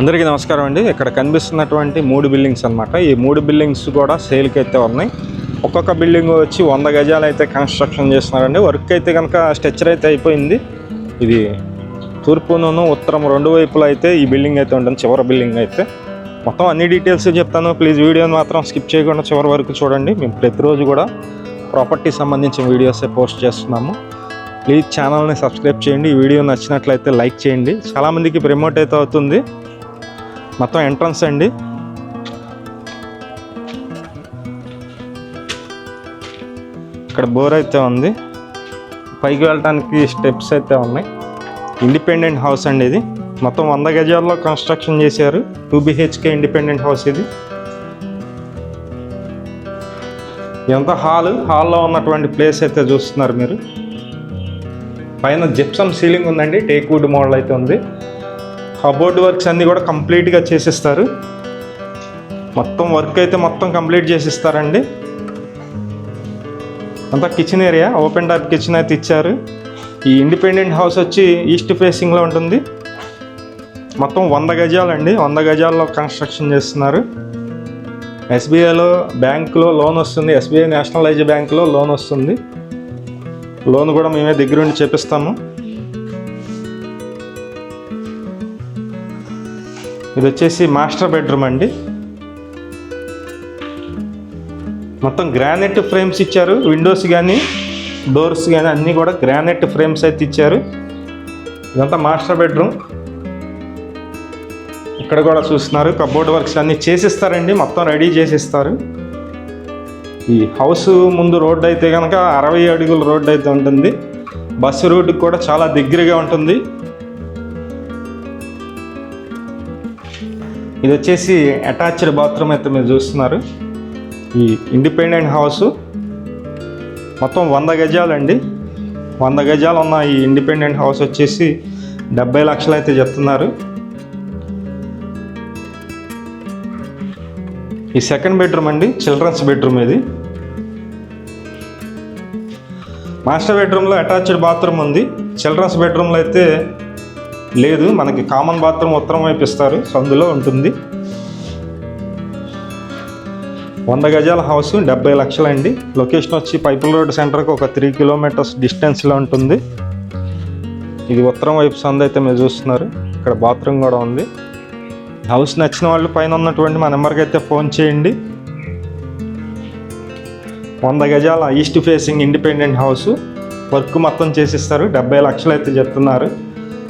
అందరికీ నమస్కారం అండి. ఇక్కడ కనిపిస్తున్నటువంటి మూడు బిల్డింగ్స్ అన్నమాట. ఈ మూడు బిల్డింగ్స్ కూడా సేల్కి అయితే ఉన్నాయి. ఒక్కొక్క బిల్డింగ్ వచ్చి వంద గజాలు అయితే కన్స్ట్రక్షన్ చేస్తున్నారండి. వర్క్ అయితే కనుక స్ట్రక్చర్ అయితే అయిపోయింది. ఇది తూర్పును ఉత్తరం రెండు వైపులా అయితే ఈ బిల్డింగ్ అయితే ఉంటుంది. చివరి బిల్డింగ్ అయితే. మొత్తం అన్ని డీటెయిల్స్ చెప్తాను. ప్లీజ్ వీడియోని మాత్రం స్కిప్ చేయకుండా చివరి వరకు చూడండి. మేము ప్రతిరోజు కూడా ప్రాపర్టీ సంబంధించిన వీడియోసే పోస్ట్ చేస్తున్నాము. ప్లీజ్ ఛానల్ని సబ్స్క్రైబ్ చేయండి. ఈ వీడియో నచ్చినట్లయితే లైక్ చేయండి. చాలామందికి ప్రమోట్ అయితే అవుతుంది. మొత్తం ఎంట్రన్స్ అండి. ఇక్కడ బోర్ అయితే ఉంది. పైకి వెళ్ళటానికి స్టెప్స్ అయితే ఉన్నాయి. ఇండిపెండెంట్ హౌస్ అండి ఇది. మొత్తం వంద గజాల్లో కన్స్ట్రక్షన్ చేశారు. టూ బిహెచ్కే ఇండిపెండెంట్ హౌస్ ఇది. ఎంత హాల్? హాల్లో ఉన్నటువంటి ప్లేస్ అయితే చూస్తున్నారు మీరు. పైన జిప్సమ్ సీలింగ్ ఉందండి. టేక్ వుడ్ మోడల్ అయితే ఉంది. కబోర్డ్ వర్క్స్ అన్నీ కూడా కంప్లీట్గా చేసిస్తారు. మొత్తం వర్క్ అయితే మొత్తం కంప్లీట్ చేసిస్తారండి. అంతా kitchen area open top kitchen అయితే ఇచ్చారు. ఈ ఇండిపెండెంట్ హౌస్ వచ్చి ఈస్ట్ ఫేసింగ్లో ఉంటుంది. మొత్తం వంద గజాలండి. వంద గజాల్లో కన్స్ట్రక్షన్ చేస్తున్నారు. ఎస్బీఐలో బ్యాంకులో లోన్ వస్తుంది. ఎస్బీఐ నేషనలైజ్ బ్యాంకులో లోన్ వస్తుంది. లోన్ కూడా మేమే దగ్గరుండి చేపిస్తాము. ఇది వచ్చేసి మాస్టర్ బెడ్రూమ్ అండి. మొత్తం గ్రానైట్ ఫ్రేమ్స్ ఇచ్చారు. విండోస్ కానీ డోర్స్ కానీ అన్నీ కూడా గ్రానైట్ ఫ్రేమ్స్ అయితే ఇచ్చారు. ఇదంతా మాస్టర్ బెడ్రూమ్. ఇక్కడ కూడా చూస్తున్నారు కబోర్డ్ వర్క్స్ అన్నీ చేసిస్తారండి. మొత్తం రెడీ చేసిస్తారు. ఈ హౌస్ ముందు రోడ్డు అయితే కనుక అరవై అడుగుల రోడ్డు అయితే ఉంటుంది. బస్సు రూట్కి కూడా చాలా దగ్గరగా ఉంటుంది. ఇది వచ్చేసి అటాచ్డ్ బాత్రూమ్ అయితే మీరు చూస్తున్నారు. ఈ ఇండిపెండెంట్ హౌస్. మొత్తం వంద గజాలండి. వంద గజాలు ఉన్న ఈ ఇండిపెండెంట్ హౌస్ వచ్చేసి డెబ్బై లక్షలు అయితే చెప్తున్నారు. ఈ సెకండ్ బెడ్రూమ్ అండి చిల్డ్రన్స్ బెడ్రూమ్ ఇది. మాస్టర్ బెడ్రూమ్లో అటాచ్డ్ బాత్రూమ్ ఉంది. చిల్డ్రన్స్ బెడ్రూమ్లో అయితే లేదు మనకి కామన్ బాత్రూమ్ ఉత్తరం వైపు ఇస్తారు సో అందులో ఉంటుంది. వంద గజాల హౌస్ డెబ్బై లక్షలు అండి. లొకేషన్ వచ్చి పైపుల్ రోడ్ సెంటర్కి ఒక త్రీ కిలోమీటర్స్ డిస్టెన్స్లో ఉంటుంది. ఇది ఉత్తరం వైపు సందు అయితే మీరు చూస్తున్నారు. ఇక్కడ బాత్రూమ్ కూడా ఉంది. హౌస్ నచ్చిన వాళ్ళు పైన ఉన్నటువంటి మా నెంబర్కి అయితే ఫోన్ చేయండి. వంద గజాల east facing independent house work మొత్తం చేసిస్తారు. డెబ్బై లక్షలు అయితే చెప్తున్నారు.